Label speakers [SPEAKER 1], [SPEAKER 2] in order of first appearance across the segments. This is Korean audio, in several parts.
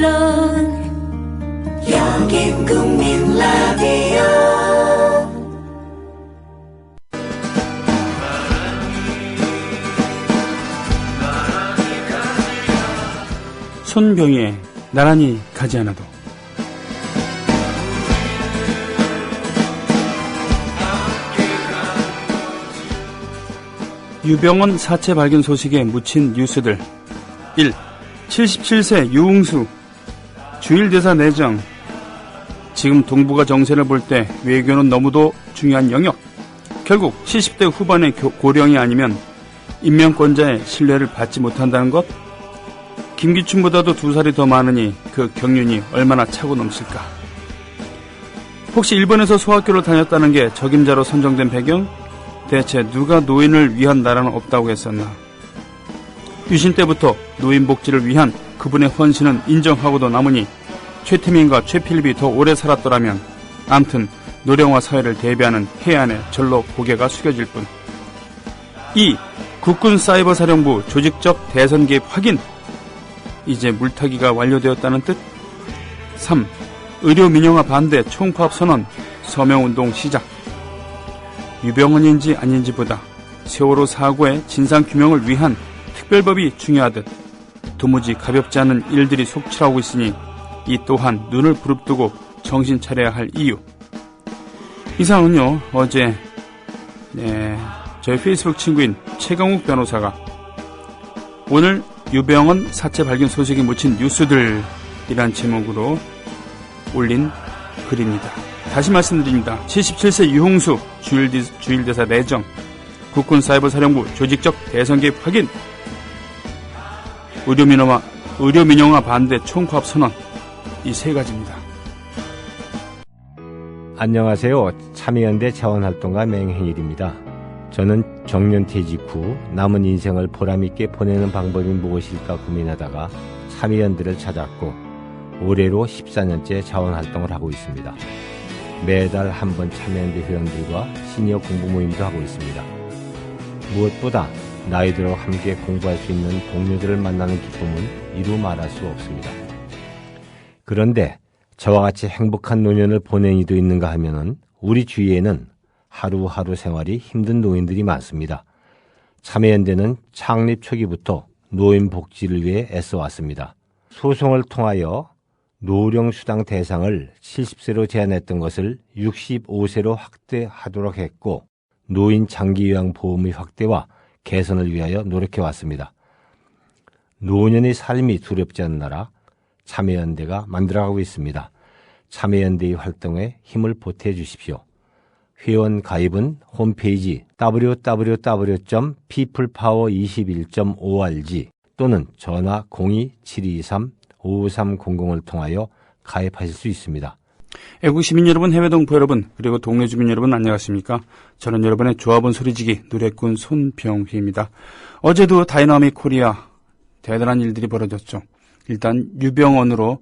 [SPEAKER 1] 물론 여긴 국민 라디오
[SPEAKER 2] 손병희의 나란히 가지 않아도 유병원 사체 발견 소식에 묻힌 뉴스들 1. 77세 유흥수 주일대사 내정 지금 동북아 정세를 볼 때 외교는 너무도 중요한 영역 결국 70대 후반의 교- 고령이 아니면 임명권자의 신뢰를 받지 못한다는 것 김기춘보다도 두 살이 더 많으니 그 경륜이 얼마나 차고 넘칠까 혹시 일본에서 소학교를 다녔다는 게 적임자로 선정된 배경? 대체 누가 노인을 위한 나라는 없다고 했었나? 유신 때부터 노인 복지를 위한 그분의 헌신은 인정하고도 남으니 최태민과 최필립이 더 오래 살았더라면 암튼 노령화 사회를 대비하는 해안에 절로 고개가 숙여질 뿐. 2. 국군 사이버 사령부 조직적 대선 개입 확인. 이제 물타기가 완료되었다는 뜻. 3. 의료 민영화 반대 총파업 선언 서명 운동 시작. 유병헌인지 아닌지보다 세월호 사고의 진상 규명을 위한 특별법이 중요하듯 도무지 가볍지 않은 일들이 속출하고 있으니 이 또한 눈을 부릅뜨고 정신 차려야 할 이유. 이상은요, 어제, 네, 저희 페이스북 친구인 최강욱 변호사가 오늘 유병헌 사체 발견 소식이 묻힌 뉴스들이란 제목으로 올린 글입니다. 다시 말씀드립니다. 77세 유홍수 주일대, 주일대사 내정, 국군 사이버 사령부 조직적 대선 개입 확인, 의료민영화, 의료민영화 반대 총파업 선언, 이 세 가지입니다.
[SPEAKER 3] 안녕하세요. 참여연대 자원활동가 맹행일입니다. 저는 정년퇴직 후 남은 인생을 보람있게 보내는 방법이 무엇일까 고민하다가 참여연대를 찾았고 올해로 14년째 자원활동을 하고 있습니다. 매달 한 번 참여연대 회원들과 시니어 공부 모임도 하고 있습니다. 무엇보다 나이 들어 함께 공부할 수 있는 동료들을 만나는 기쁨은 이루 말할 수 없습니다. 그런데 저와 같이 행복한 노년을 보낸 이도 있는가 하면은 우리 주위에는 하루하루 생활이 힘든 노인들이 많습니다. 참여연대는 창립 초기부터 노인 복지를 위해 애써왔습니다. 소송을 통하여 노령수당 대상을 70세로 제한했던 것을 65세로 확대하도록 했고 노인 장기요양 보험의 확대와 개선을 위하여 노력해 왔습니다. 노년의 삶이 두렵지 않는 나라 참여연대가 만들어가고 있습니다. 참여연대의 활동에 힘을 보태 주십시오. 회원 가입은 홈페이지 www.peoplepower21.org 또는 전화 02-723-5300을 통하여 가입하실 수 있습니다.
[SPEAKER 2] 애국 시민 여러분, 해외 동포 여러분, 그리고 동네 주민 여러분 안녕하십니까? 저는 여러분의 조합원 소리지기 노래꾼 손병휘입니다. 어제도 다이나믹 코리아 대단한 일들이 벌어졌죠. 일단 유병원으로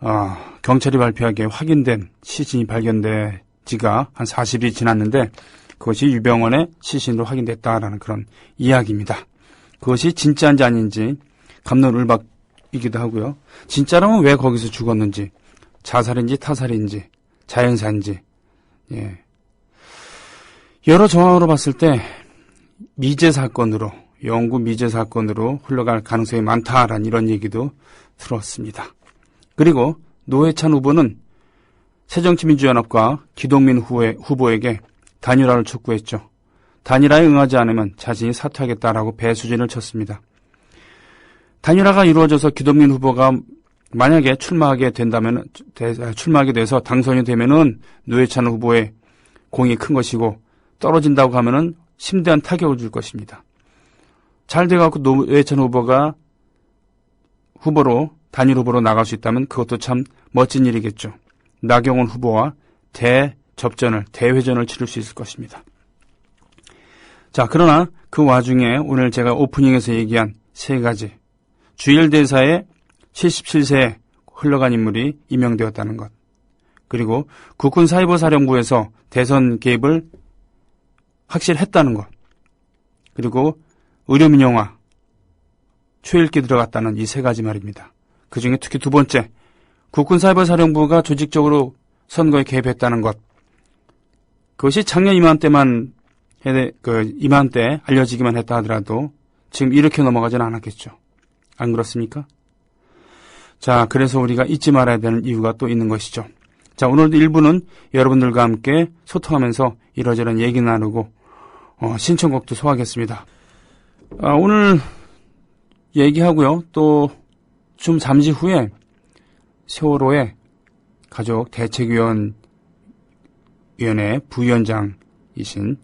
[SPEAKER 2] 어, 경찰이 발표하기에 확인된 시신이 발견된 지가 한 40일이 지났는데 그것이 유병원의 시신으로 확인됐다라는 그런 이야기입니다. 그것이 진짜인지 아닌지 감론을박이기도 하고요. 진짜라면 왜 거기서 죽었는지 자살인지 타살인지 자연사인지 예. 여러 정황으로 봤을 때 미제 사건으로 영구 미제 사건으로 흘러갈 가능성이 많다라는 이런 얘기도 들었습니다. 그리고 노회찬 후보는 새정치민주연합과 기동민 후에, 후보에게 단일화를 촉구했죠. 단일화에 응하지 않으면 자신이 사퇴하겠다라고 배수진을 쳤습니다. 단일화가 이루어져서 기동민 후보가 만약에 출마하게 된다면 출마하게 돼서 당선이 되면은 노회찬 후보의 공이 큰 것이고 떨어진다고 하면은 심대한 타격을 줄 것입니다. 잘 돼갖고 노회찬 후보가 후보로 단일 후보로 나갈 수 있다면 그것도 참 멋진 일이겠죠. 나경원 후보와 대접전을 대회전을 치를 수 있을 것입니다. 자, 그러나 그 와중에 오늘 제가 오프닝에서 얘기한 세 가지 주일 대사의 77세에 흘러간 인물이 임명되었다는 것. 그리고 국군 사이버 사령부에서 대선 개입을 확실했다는 것. 그리고 의료 민영화 초읽기 들어갔다는 이 세 가지 말입니다. 그 중에 특히 두 번째, 국군 사이버사령부가 조직적으로 선거에 개입했다는 것. 그것이 작년 이맘때만, 해, 그, 이맘때 알려지기만 했다 하더라도 지금 이렇게 넘어가지는 않았겠죠. 안 그렇습니까? 자, 그래서 우리가 잊지 말아야 되는 이유가 또 있는 것이죠. 자, 오늘도 일부는 여러분들과 함께 소통하면서 이러저런 얘기 나누고, 어, 신청곡도 소화하겠습니다. 아, 오늘 얘기하고요. 또 좀 잠시 후에 세월호의 가족 대책위원 위원회 부위원장이신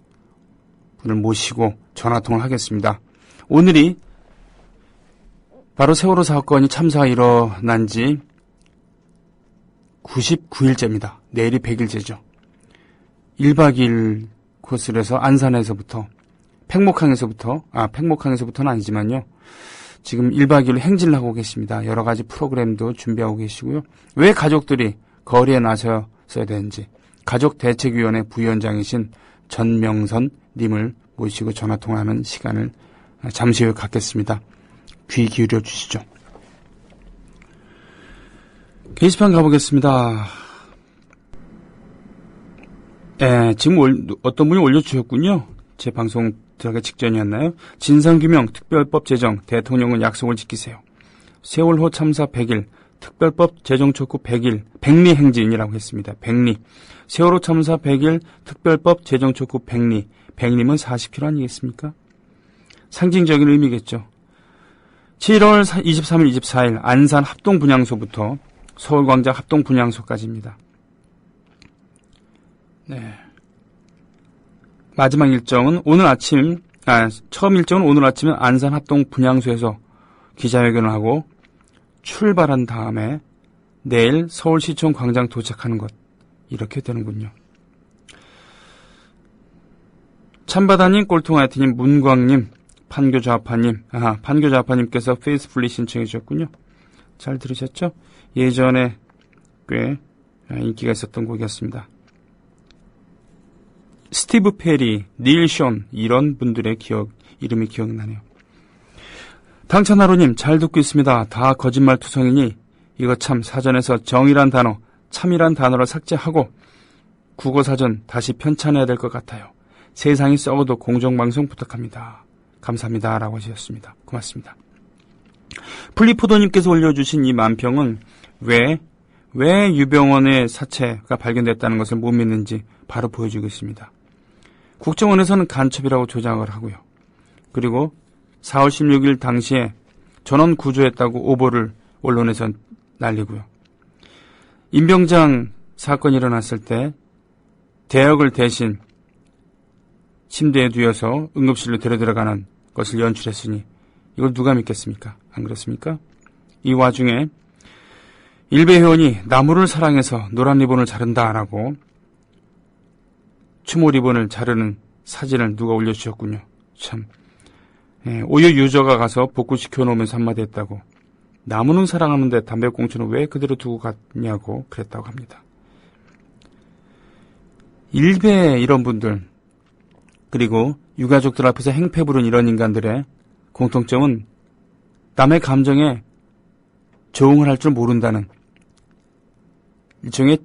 [SPEAKER 2] 분을 모시고 전화통을 하겠습니다. 오늘이 바로 세월호 사건이 참사가 일어난 지 99일째입니다. 내일이 100일째죠. 1박 2일 코스를 해서 안산에서부터 팽목항에서부터 아 팽목항에서부터는 아니지만요. 지금 1박 2일 행진을 하고 계십니다. 여러 가지 프로그램도 준비하고 계시고요. 왜 가족들이 거리에 나서야 되는지 가족 대책위원회 부위원장이신 전명선 님을 모시고 전화 통화하는 시간을 잠시 후에 갖겠습니다. 귀 기울여 주시죠. 게시판 가보겠습니다. 예, 지금 올, 어떤 분이 올려주셨군요. 제 방송 들어가기 직전이었나요? 진상규명 특별법 제정 대통령은 약속을 지키세요. 세월호 참사 100일 특별법 제정 촉구 100일 백리 행진이라고 했습니다. 백리 세월호 참사 100일 특별법 제정 촉구 백리 백리면 40km 아니겠습니까? 상징적인 의미겠죠. 7월 23일, 24일 안산 합동 분향소부터 서울광장 합동 분향소까지입니다. 네. 마지막 일정은 오늘 아침, 아, 처음 일정은 오늘 아침에 안산 합동 분향소에서 기자회견을 하고 출발한 다음에 내일 서울시청 광장 도착하는 것. 이렇게 되는군요. 참바다님, 꼴통아이트님, 문광님, 판교좌파님, 아, 판교좌파님께서 페이스풀리 신청해 주셨군요. 잘 들으셨죠? 예전에 꽤 인기가 있었던 곡이었습니다. 스티브 페리, 닐션 이런 분들의 기억 이름이 기억나네요. 당찬하루님 잘 듣고 있습니다. 다 거짓말 투성이니 이거 참 사전에서 정이란 단어, 참이란 단어를 삭제하고 국어사전 다시 편찬해야 될 것 같아요. 세상이 썩어도 공정방송 부탁합니다. 감사합니다. 라고 하셨습니다. 고맙습니다. 플리포도님께서 올려주신 이 만평은 왜, 왜 유병원의 사체가 발견됐다는 것을 못 믿는지 바로 보여주고 있습니다. 국정원에서는 간첩이라고 조작을 하고요. 그리고 4월 16일 당시에 전원 구조했다고 오보를 언론에서 날리고요. 임병장 사건이 일어났을 때 대역을 대신 침대에 누워서 응급실로 데려 들어가는 것을 연출했으니 이걸 누가 믿겠습니까? 안 그렇습니까? 이 와중에 일베 회원이 나무를 사랑해서 노란 리본을 자른다라고 추모 리본을 자르는 사진을 누가 올려주셨군요. 참. 예, 오유 유저가 가서 복구시켜 놓으면서 한마디 했다고. 나무는 사랑하는데 담배꽁초는 왜 그대로 두고 갔냐고 그랬다고 합니다. 일베 이런 분들, 그리고 유가족들 앞에서 행패 부른 이런 인간들의 공통점은 남의 감정에 조응을 할 줄 모른다는 일종의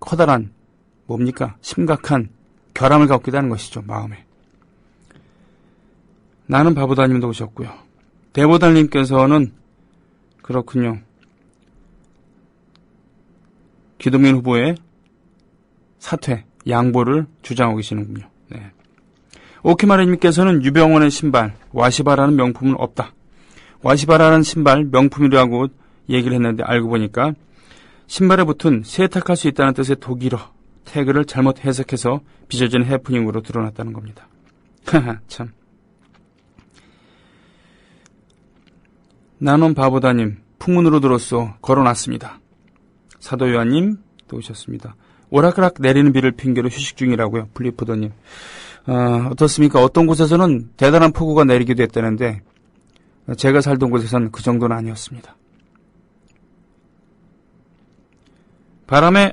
[SPEAKER 2] 커다란 뭡니까? 심각한 결함을 갖고 있다는 것이죠 마음에. 나는 바보다님도 오셨고요. 대보달님께서는 그렇군요. 기동민 후보의 사퇴 양보를 주장하고 계시는군요 네. 오키마르님께서는 유병원의 신발 와시바라는 명품은 없다. 와시바라는 신발 명품이라고 얘기를 했는데 알고 보니까 신발에 붙은 세탁할 수 있다는 뜻의 독일어 태그를 잘못 해석해서 빚어진 해프닝으로 드러났다는 겁니다. 참. 나눔 바보다님 풍문으로 들었소 걸어놨습니다. 사도 요한님 또 오셨습니다. 오락가락 내리는 비를 핑계로 휴식 중이라고요. 블리포더님. 어, 어떻습니까? 어떤 곳에서는 대단한 폭우가 내리기도 했다는데 제가 살던 곳에서는 그 정도는 아니었습니다. 바람의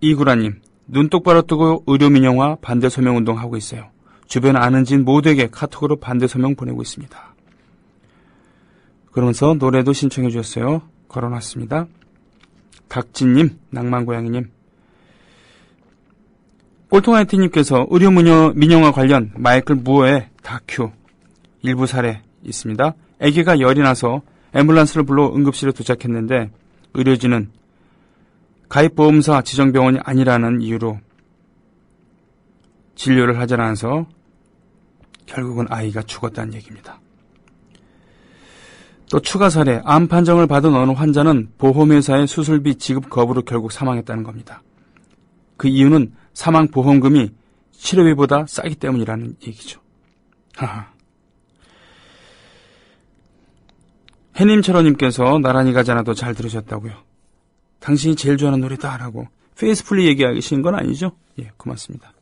[SPEAKER 2] 이구라님, 눈 똑바로 뜨고 의료민영화 반대 서명 운동 하고 있어요. 주변 아는 지인 모두에게 카톡으로 반대 서명 보내고 있습니다. 그러면서 노래도 신청해 주셨어요. 걸어놨습니다. 각진님, 낭만고양이님. 꼴통아이티님께서 의료 민영, 민영화 관련 마이클 무어의 다큐 일부 사례 있습니다. 아기가 열이 나서 앰뷸런스를 불러 응급실에 도착했는데 의료진은 가입보험사 지정병원이 아니라는 이유로 진료를 않아서 결국은 아이가 죽었다는 얘기입니다. 또 추가 사례, 암 판정을 받은 어느 환자는 보험회사의 수술비 지급 거부로 결국 사망했다는 겁니다. 그 이유는 사망 보험금이 치료비보다 싸기 때문이라는 얘기죠. 하하. 해님철호님께서 나란히 가잖아도 잘 들으셨다고요. 당신이 제일 좋아하는 노래다라고 페이스플리 얘기하시는 건 아니죠? 예, 고맙습니다.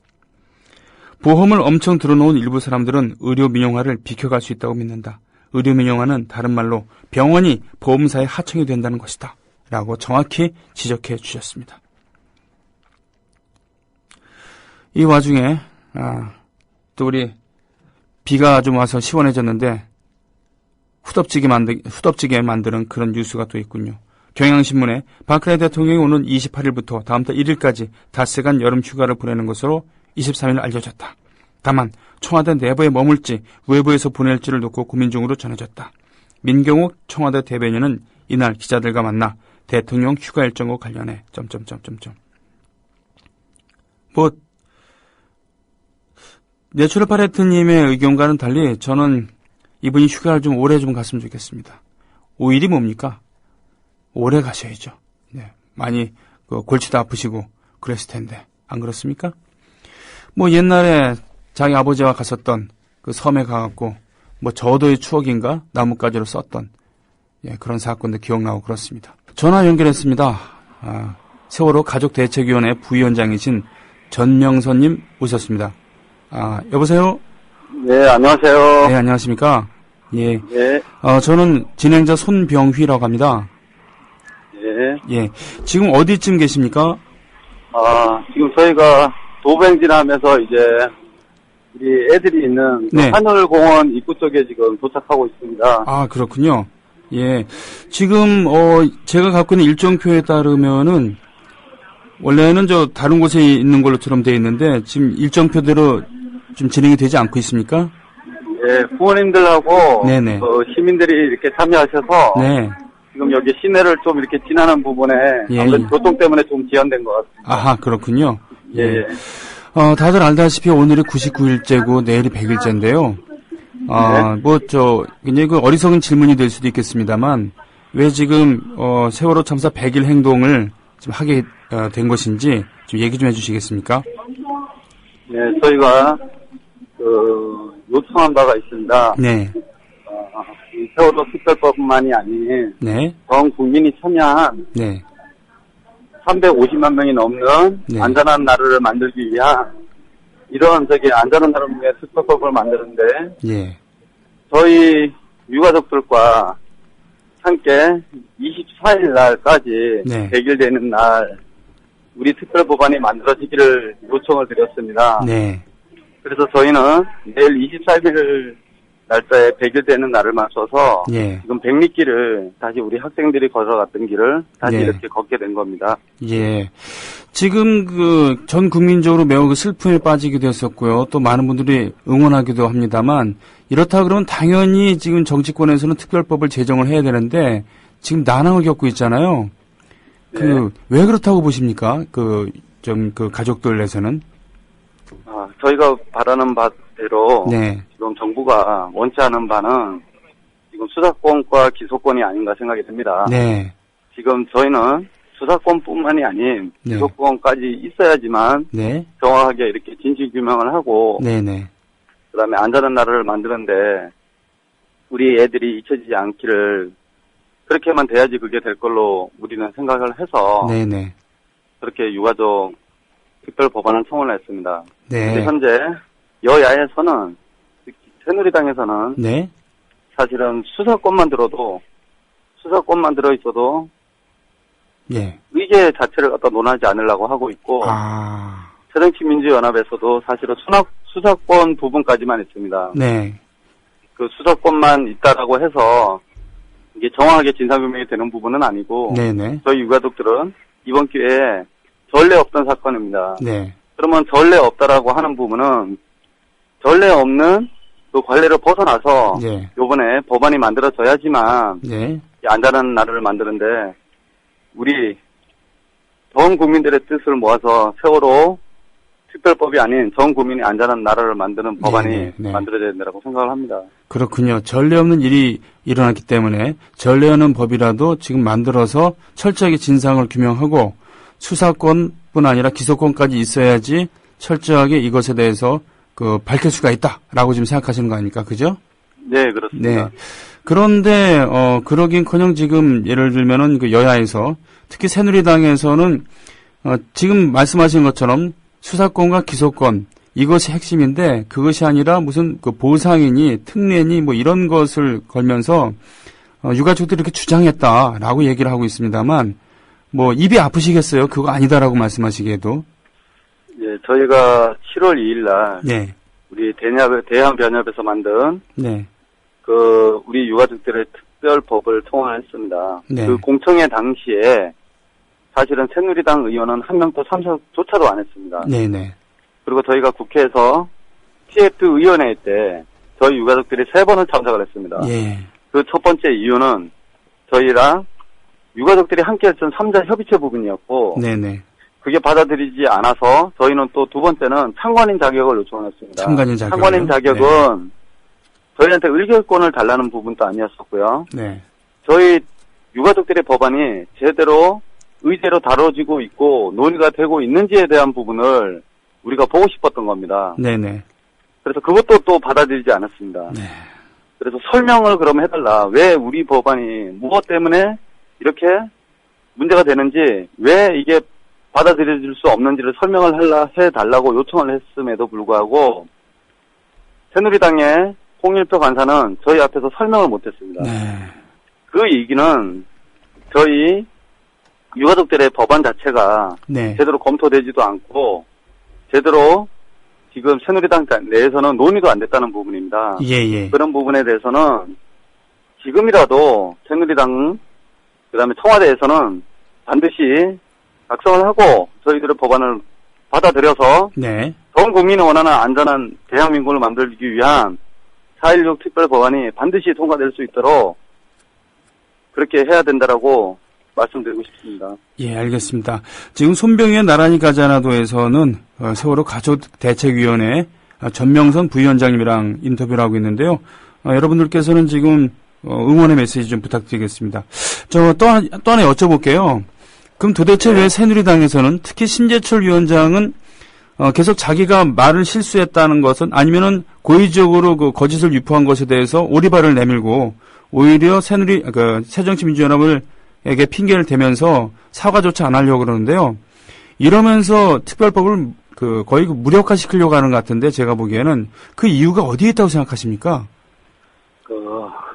[SPEAKER 2] 보험을 엄청 들어놓은 일부 사람들은 의료 민영화를 비켜갈 수 있다고 믿는다. 의료 민영화는 다른 말로 병원이 보험사에 하청이 된다는 것이다. 라고 정확히 지적해 주셨습니다. 이 와중에 아, 또 우리 비가 좀 와서 시원해졌는데 후덥지게 만들 후덥지게 만드는 그런 뉴스가 또 있군요. 경향신문에 박근혜 대통령이 오는 28일부터 다음 달 1일까지 닷새간 여름 휴가를 보내는 것으로 23일 알려졌다. 다만 청와대 내부에 머물지 외부에서 보낼지를 놓고 고민 중으로 전해졌다. 민경욱 청와대 대변인은 이날 기자들과 만나 대통령 휴가 일정과 관련해 점점점점점 뭐 내추럴 파레트님의 의견과는 달리 저는 이분이 휴가를 좀 오래 좀 갔으면 좋겠습니다. 5일이 뭡니까? 오래 가셔야죠. 네. 많이 그 골치도 아프시고 그랬을 텐데 안 그렇습니까? 뭐 옛날에 자기 아버지와 갔었던 그 섬에 가갖고 뭐 저도의 추억인가 나뭇가지로 썼던 예, 그런 사건도 기억나고 그렇습니다. 전화 연결했습니다. 아, 세월호 가족대책위원회 부위원장이신 전명선님 오셨습니다. 아, 여보세요?
[SPEAKER 4] 네, 안녕하세요.
[SPEAKER 2] 네, 안녕하십니까? 예.
[SPEAKER 4] 네,
[SPEAKER 2] 어, 저는 진행자 손병휘라고 합니다.
[SPEAKER 4] 네.
[SPEAKER 2] 예. 지금 어디쯤 계십니까?
[SPEAKER 4] 아, 지금 저희가 도뱅진하면서 이제 우리 애들이 있는 그
[SPEAKER 2] 네.
[SPEAKER 4] 하늘공원 입구 쪽에 지금 도착하고 있습니다.
[SPEAKER 2] 아, 그렇군요. 예. 지금, 어, 제가 갖고 있는 일정표에 따르면은, 원래는 저 다른 곳에 있는 걸로처럼 되어 있는데, 지금 일정표대로 좀 진행이 되지 않고 있습니까?
[SPEAKER 4] 예, 부모님들하고
[SPEAKER 2] 네네.
[SPEAKER 4] 그 시민들이 이렇게 참여하셔서
[SPEAKER 2] 네.
[SPEAKER 4] 지금 여기 시내를 좀 이렇게 지나는 부분에
[SPEAKER 2] 예,
[SPEAKER 4] 아무래도
[SPEAKER 2] 예.
[SPEAKER 4] 교통 때문에 좀 지연된 것 같습니다.
[SPEAKER 2] 아하, 그렇군요.
[SPEAKER 4] 예, 예.
[SPEAKER 2] 어, 다들 알다시피 오늘이 99일째고 내일이 100일째인데요. 아, 뭐, 저, 굉장히 그 어리석은 질문이 될 수도 있겠습니다만, 왜 지금, 어, 세월호 참사 100일 행동을 지금 하게 어, 된 것인지 좀 얘기 좀 해주시겠습니까?
[SPEAKER 4] 예, 저희가 그 요청한 바가 있습니다.
[SPEAKER 2] 네,
[SPEAKER 4] 어, 이 세월호 특별법만이 아닌
[SPEAKER 2] 네,
[SPEAKER 4] 전 국민이 참여한
[SPEAKER 2] 네,
[SPEAKER 4] 350만 명이 넘는
[SPEAKER 2] 네.
[SPEAKER 4] 안전한 나라를 만들기 위한 이런 저기 안전한 나라를 위해 특별법을 만드는데
[SPEAKER 2] 예,
[SPEAKER 4] 저희 유가족들과 함께 24일 날까지
[SPEAKER 2] 네.
[SPEAKER 4] 100일 되는 날 우리 특별법안이 만들어지기를 요청을 드렸습니다.
[SPEAKER 2] 네,
[SPEAKER 4] 그래서 저희는 내일 24일 날짜에 100일 되는 날을 맞춰서
[SPEAKER 2] 예,
[SPEAKER 4] 지금 백리길을 다시 우리 학생들이 걸어갔던 길을 다시
[SPEAKER 2] 네.
[SPEAKER 4] 이렇게 걷게 된 겁니다.
[SPEAKER 2] 예. 지금 그 전 국민적으로 매우 그 슬픔에 빠지기도 했었고요. 또 많은 분들이 응원하기도 합니다만 이렇다 그러면 당연히 지금 정치권에서는 특별법을 제정을 해야 되는데 지금 난항을 겪고 있잖아요. 그왜 그렇다고 보십니까? 그 좀그 가족들 내에서는
[SPEAKER 4] 아, 저희가 바라는 바대로
[SPEAKER 2] 네,
[SPEAKER 4] 지금 정부가 원치 않은 바는 지금 수사권과 기소권이 아닌가 생각이 듭니다.
[SPEAKER 2] 네,
[SPEAKER 4] 지금 저희는 수사권뿐만이 아닌
[SPEAKER 2] 네.
[SPEAKER 4] 기소권까지 있어야지만
[SPEAKER 2] 네,
[SPEAKER 4] 정확하게 이렇게 진실 규명을 하고
[SPEAKER 2] 네, 네,
[SPEAKER 4] 그다음에 안전한 나라를 만드는데 우리 애들이 잊혀지지 않기를 그렇게만 돼야지 그게 될 걸로 우리는 생각을 해서
[SPEAKER 2] 네, 네,
[SPEAKER 4] 그렇게 유가족 특별 법안을 청원을 했습니다. 근데
[SPEAKER 2] 네,
[SPEAKER 4] 현재 여야에서는 새누리당에서는
[SPEAKER 2] 네,
[SPEAKER 4] 사실은 수사권만 들어도 수사권만 들어 있어도
[SPEAKER 2] 예,
[SPEAKER 4] 의제 자체를 갖다 논하지 않으려고 하고 있고
[SPEAKER 2] 아,
[SPEAKER 4] 새정치민주연합에서도 사실은 수납, 수사권 부분까지만 있습니다.
[SPEAKER 2] 네,
[SPEAKER 4] 그 수사권만 있다라고 해서 이게 정확하게 진상규명이 되는 부분은 아니고
[SPEAKER 2] 네네.
[SPEAKER 4] 저희 유가족들은 이번 기회에 전례 없던 사건입니다.
[SPEAKER 2] 네.
[SPEAKER 4] 그러면 전례 없다라고 하는 부분은 전례 없는 그 관례를 벗어나서
[SPEAKER 2] 예.
[SPEAKER 4] 요번에 법안이 만들어져야지만
[SPEAKER 2] 네.
[SPEAKER 4] 이 안전한 나라를 만드는데 우리 전 국민들의 뜻을 모아서 세월호 특별법이 아닌 전 국민이 안전한 나라를 만드는 법안이
[SPEAKER 2] 네, 네.
[SPEAKER 4] 만들어져야 된다고 생각을 합니다.
[SPEAKER 2] 그렇군요. 전례 없는 일이 일어났기 때문에 전례 없는 법이라도 지금 만들어서 철저하게 진상을 규명하고 수사권뿐 아니라 기소권까지 있어야지 철저하게 이것에 대해서 그 밝힐 수가 있다라고 지금 생각하시는 거 아닙니까? 그죠?
[SPEAKER 4] 네,
[SPEAKER 2] 네.
[SPEAKER 4] 그렇습니다.
[SPEAKER 2] 그런데 어 그러긴커녕 지금 예를 들면은 그 여야에서 특히 새누리당에서는 어 지금 말씀하신 것처럼 수사권과 기소권 이것이 핵심인데 그것이 아니라 무슨 그 보상이니 특례니 뭐 이런 것을 걸면서 어 유가족들이 이렇게 주장했다라고 얘기를 하고 있습니다만 뭐 입이 아프시겠어요? 그거 아니다라고 말씀하시기에도
[SPEAKER 4] 예, 저희가 7월 2일 날
[SPEAKER 2] 네,
[SPEAKER 4] 우리 대합, 대한 변협에서 만든
[SPEAKER 2] 네,
[SPEAKER 4] 그 우리 유가족들의 특별 법을 통과했습니다.
[SPEAKER 2] 네.
[SPEAKER 4] 그 공청회 당시에 사실은 새누리당 의원은 한 명도 참석조차도 안 했습니다.
[SPEAKER 2] 네, 네,
[SPEAKER 4] 그리고 저희가 국회에서 TF 의원회 때 저희 유가족들이 세 번을 참석을 했습니다.
[SPEAKER 2] 예,
[SPEAKER 4] 그 첫 번째 이유는 저희랑 유가족들이 함께 했던 3자 협의체 부분이었고
[SPEAKER 2] 네, 네,
[SPEAKER 4] 그게 받아들이지 않아서 저희는 또 두 번째는 참관인 자격을 요청했습니다.
[SPEAKER 2] 참관인 자격을요?
[SPEAKER 4] 참관인 자격은 저희한테 의결권을 달라는 부분도 아니었었고요.
[SPEAKER 2] 네,
[SPEAKER 4] 저희 유가족들의 법안이 제대로 의제로 다뤄지고 있고 논의가 되고 있는지에 대한 부분을 우리가 보고 싶었던 겁니다.
[SPEAKER 2] 네, 네,
[SPEAKER 4] 그래서 그것도 또 받아들이지 않았습니다.
[SPEAKER 2] 네.
[SPEAKER 4] 그래서 설명을 그럼 해달라. 왜 우리 법안이 무엇 때문에 이렇게 문제가 되는지, 왜 이게 받아들여질 수 없는지를 설명을 할라, 해달라고 요청을 했음에도 불구하고, 새누리당의 홍일표 간사는 저희 앞에서 설명을 못했습니다.
[SPEAKER 2] 네.
[SPEAKER 4] 그 얘기는 저희 유가족들의 법안 자체가
[SPEAKER 2] 네.
[SPEAKER 4] 제대로 검토되지도 않고, 제대로 지금 새누리당 내에서는 논의도 안 됐다는 부분입니다.
[SPEAKER 2] 예, 예.
[SPEAKER 4] 그런 부분에 대해서는 지금이라도 새누리당 그다음에 청와대에서는 반드시 작성을 하고 저희들의 법안을 받아들여서
[SPEAKER 2] 네.
[SPEAKER 4] 전 국민이 원하는 안전한 대한민국을 만들기 위한 4.16 특별 법안이 반드시 통과될 수 있도록 그렇게 해야 된다라고 말씀드리고 싶습니다.
[SPEAKER 2] 예, 알겠습니다. 지금 손병희의 나란히 가자나도에서는 어, 세월호 가족 대책위원회 어, 전명선 부위원장님이랑 인터뷰를 하고 있는데요. 어, 여러분들께서는 지금 어, 응원의 메시지 좀 부탁드리겠습니다. 저또 하나, 또 하나 여쭤볼게요. 그럼 도대체 왜 새누리당에서는 특히 신재철 위원장은 어, 계속 자기가 말을 실수했다는 것은 아니면은 고의적으로 그 거짓을 유포한 것에 대해서 오리발을 내밀고 오히려 새누리 그 새정치민주연합을 에게 핑계를 대면서 사과조차 안 하려고 그러는데요. 이러면서 특별법을 그 거의 그 무력화 시키려고 하는 것 같은데 제가 보기에는 그 이유가 어디에 있다고 생각하십니까?
[SPEAKER 4] 그 아,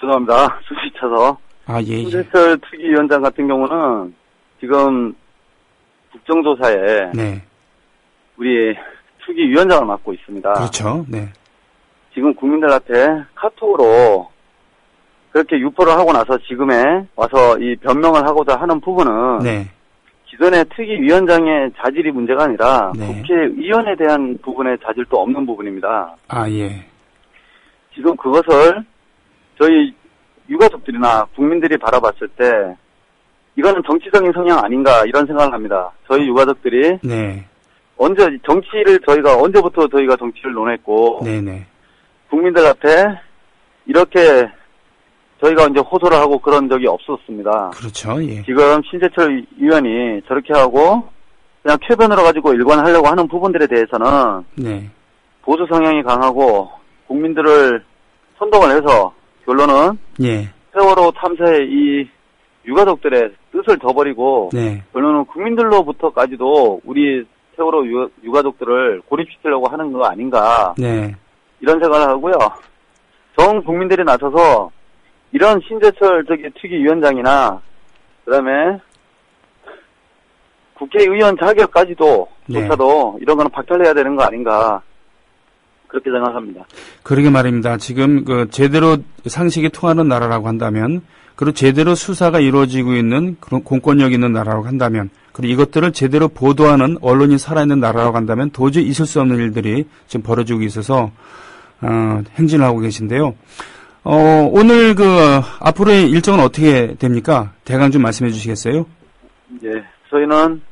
[SPEAKER 4] 죄송합니다. 수시 차서
[SPEAKER 2] 아, 예, 예.
[SPEAKER 4] 신재철 특위위원장 같은 경우는 지금 국정조사에
[SPEAKER 2] 네.
[SPEAKER 4] 우리 특위위원장을 맡고 있습니다.
[SPEAKER 2] 그렇죠. 네.
[SPEAKER 4] 지금 국민들한테 카톡으로 그렇게 유포를 하고 나서 지금에 와서 이 변명을 하고자 하는 부분은
[SPEAKER 2] 네.
[SPEAKER 4] 기존의 특위위원장의 자질이 문제가 아니라
[SPEAKER 2] 네.
[SPEAKER 4] 국회의원에 대한 부분의 자질도 없는 부분입니다.
[SPEAKER 2] 아, 예.
[SPEAKER 4] 지금 그것을 저희 유가족들이나 국민들이 바라봤을 때 이거는 정치적인 성향 아닌가 이런 생각을 합니다. 저희 유가족들이
[SPEAKER 2] 네.
[SPEAKER 4] 언제 정치를 저희가 언제부터 저희가 정치를 논했고
[SPEAKER 2] 네, 네.
[SPEAKER 4] 국민들한테 이렇게 저희가 이제 호소를 하고 그런 적이 없었습니다.
[SPEAKER 2] 그렇죠. 예.
[SPEAKER 4] 지금 신재철 의원이 저렇게 하고 그냥 쾌변으로 가지고 일관하려고 하는 부분들에 대해서는
[SPEAKER 2] 네.
[SPEAKER 4] 보수 성향이 강하고 국민들을 선동을 해서 결론은
[SPEAKER 2] 예.
[SPEAKER 4] 세월호 참사의 이 유가족들의 뜻을 저버리고
[SPEAKER 2] 네.
[SPEAKER 4] 결론은 국민들로부터까지도 우리 세월호 유, 유가족들을 고립시키려고 하는 거 아닌가
[SPEAKER 2] 네.
[SPEAKER 4] 이런 생각을 하고요. 전 국민들이 나서서 이런 신재철 저기 특위위원장이나 그다음에 국회의원 자격까지도
[SPEAKER 2] 네.
[SPEAKER 4] 조차도 이런 거는 박탈해야 되는 거 아닌가 그렇게 생각합니다.
[SPEAKER 2] 그러게 말입니다. 지금 그 제대로 상식이 통하는 나라라고 한다면 그리고 제대로 수사가 이루어지고 있는 그런 공권력 있는 나라라고 한다면 그리고 이것들을 제대로 보도하는 언론이 살아있는 나라라고 한다면 도저히 있을 수 없는 일들이 지금 벌어지고 있어서 어, 행진을 하고 계신데요. 어, 오늘 그 앞으로의 일정은 어떻게 됩니까? 대강 좀 말씀해 주시겠어요?
[SPEAKER 4] 예, 저희는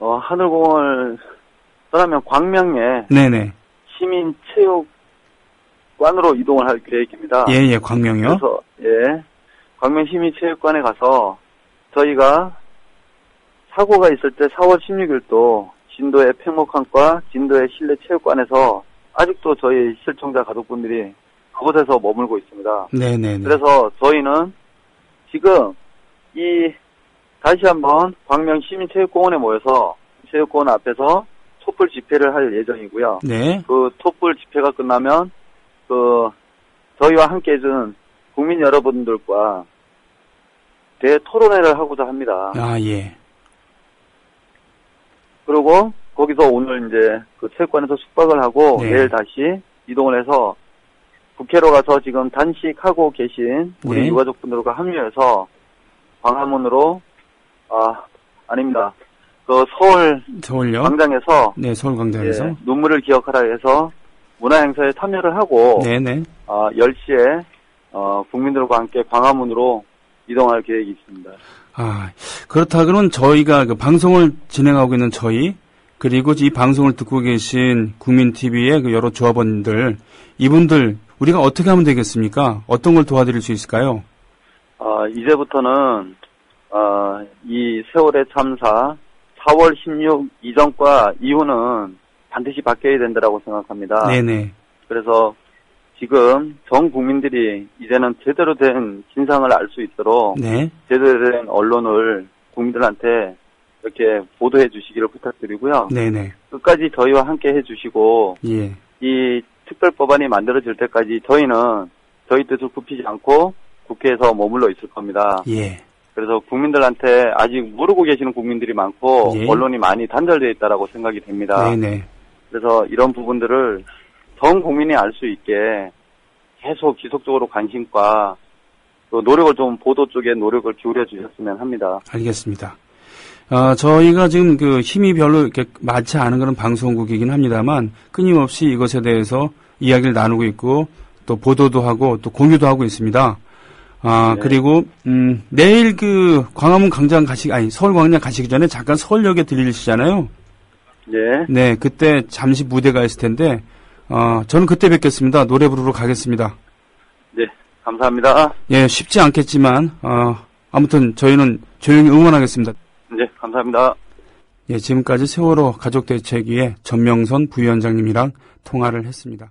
[SPEAKER 4] 어, 하늘공원을 떠나면 광명에
[SPEAKER 2] 네네.
[SPEAKER 4] 시민체육관으로 이동을 할 계획입니다.
[SPEAKER 2] 예, 예, 광명이요.
[SPEAKER 4] 그래서 예, 광명 시민체육관에 가서 저희가 사고가 있을 때 4월 16일도 진도의 팽목항과 진도의 실내 체육관에서 아직도 저희 실종자 가족분들이 그곳에서 머물고 있습니다.
[SPEAKER 2] 네네네.
[SPEAKER 4] 그래서 저희는 지금 이 다시 한번 광명 시민체육공원에 모여서 체육공원 앞에서 촛불 집회를 할 예정이고요.
[SPEAKER 2] 네.
[SPEAKER 4] 그 촛불 집회가 끝나면 그 저희와 함께 해준 국민 여러분들과 대토론회를 하고자 합니다.
[SPEAKER 2] 아, 예.
[SPEAKER 4] 그리고 거기서 오늘 이제 그 체육관에서 숙박을 하고
[SPEAKER 2] 네.
[SPEAKER 4] 내일 다시 이동을 해서 국회로 가서 지금 단식하고 계신 우리
[SPEAKER 2] 네.
[SPEAKER 4] 유가족분들과 합류해서 광화문으로 아 아닙니다. 그 서울
[SPEAKER 2] 서울요?
[SPEAKER 4] 광장에서
[SPEAKER 2] 네, 서울 광장에서.
[SPEAKER 4] 예, 눈물을 기억하라 해서 문화 행사에 참여를 하고
[SPEAKER 2] 네네.
[SPEAKER 4] 어, 10시에 어, 국민들과 함께 광화문으로 이동할 계획이 있습니다.
[SPEAKER 2] 아, 그렇다 그러면 저희가 그 방송을 진행하고 있는 저희, 그리고 이 방송을 듣고 계신 국민TV의 그 여러 조합원들, 이분들, 우리가 어떻게 하면 되겠습니까? 어떤 걸 도와드릴 수 있을까요?
[SPEAKER 4] 어, 이제부터는 어, 이 세월의 참사 4월 16 이전과 이후는 반드시 바뀌어야 된다고 생각합니다.
[SPEAKER 2] 네네.
[SPEAKER 4] 그래서 지금 전 국민들이 이제는 제대로 된 진상을 알 수 있도록
[SPEAKER 2] 네.
[SPEAKER 4] 제대로 된 언론을 국민들한테 이렇게 보도해 주시기를 부탁드리고요.
[SPEAKER 2] 네네.
[SPEAKER 4] 끝까지 저희와 함께 해 주시고
[SPEAKER 2] 예.
[SPEAKER 4] 이 특별법안이 만들어질 때까지 저희는 저희 뜻을 굽히지 않고 국회에서 머물러 있을 겁니다.
[SPEAKER 2] 예.
[SPEAKER 4] 그래서 국민들한테 아직 모르고 계시는 국민들이 많고
[SPEAKER 2] 예.
[SPEAKER 4] 언론이 많이 단절되어 있다라고 생각이 됩니다.
[SPEAKER 2] 네네.
[SPEAKER 4] 그래서 이런 부분들을 전 국민이 알 수 있게 계속 지속적으로 관심과 또 노력을 좀 보도 쪽에 노력을 기울여 주셨으면 합니다.
[SPEAKER 2] 알겠습니다. 아, 저희가 지금 그 힘이 별로 이렇게 많지 않은 그런 방송국이긴 합니다만 끊임없이 이것에 대해서 이야기를 나누고 있고 또 보도도 하고 또 공유도 하고 있습니다. 아,
[SPEAKER 4] 네.
[SPEAKER 2] 그리고 음, 내일 그 광화문 광장 가시 아니 서울 광장 가시기 전에 잠깐 서울역에 들리시잖아요.
[SPEAKER 4] 예.
[SPEAKER 2] 네, 그때 잠시 무대가 있을 텐데 어, 저는 그때 뵙겠습니다. 노래 부르러 가겠습니다.
[SPEAKER 4] 네. 감사합니다.
[SPEAKER 2] 예, 쉽지 않겠지만 어, 아무튼 저희는 조용히 응원하겠습니다.
[SPEAKER 4] 네. 감사합니다.
[SPEAKER 2] 예, 지금까지 세월호 가족대책위의 전명선 부위원장님이랑 통화를 했습니다.